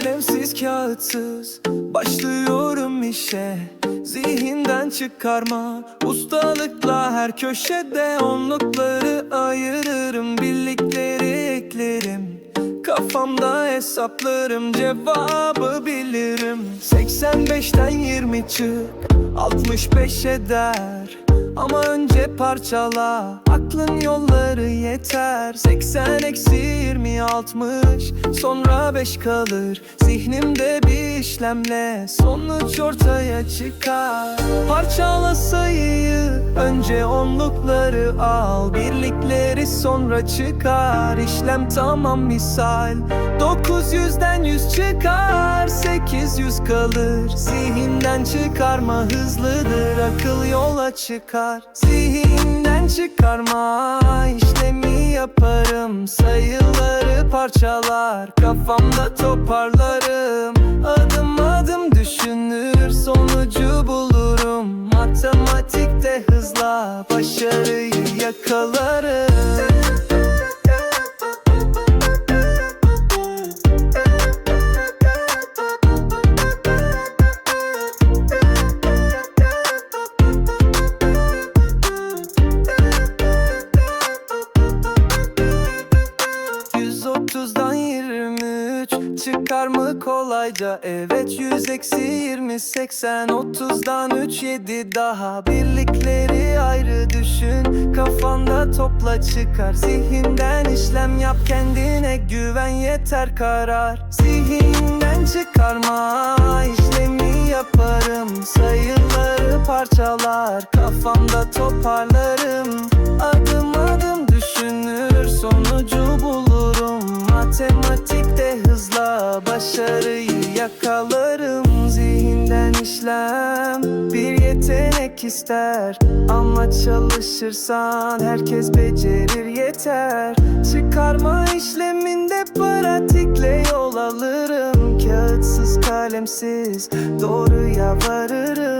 kalemsiz kağıtsız Başlıyorum işe. Zihinden çıkarma Ustalıkla her köşede Onlukları ayırırım. Birlikleri eklerim Kafamda hesaplarım Cevabı bilirim. 85'ten 20 çık 65 eder ama önce parçala. Aklın yolları yeter. 80 eksi 20 60 Sonra 5 kalır. Zihnimde bir işlemle Sonuç ortaya çıkar. Parçala sayıyı. Önce onlukları al. Birlikleri sonra çıkar. İşlem tamam misal. 900'den 100 çıkar. 800 kalır. Zihinden çıkarma hızlıdır. Akıl yola çıkar Zihinden çıkarma işlemi yaparım. Sayıları parçalar Kafamda toparlarım. Adım adım düşünür Sonucu bulurum. Matematikte hızla Başarıyı yakalarım Yüz otuzdan 23 Çıkar mı kolayca? Evet Yüz eksi 20 80 30'dan 3 7 daha. Birlikleri ayrı düşün Kafanda topla çıkar. Zihinden işlem yap kendine güven yeter karar. Zihinden çıkarma işlemi yaparım. Sayıları parçalar Kafamda toparlarım. Adım adım başarıyı yakalarım Zihinden işlem. Bir yetenek ister Ama çalışırsan herkes becerir yeter. Çıkarma işleminde pratikle yol alırım. Kağıtsız kalemsiz doğruya varırım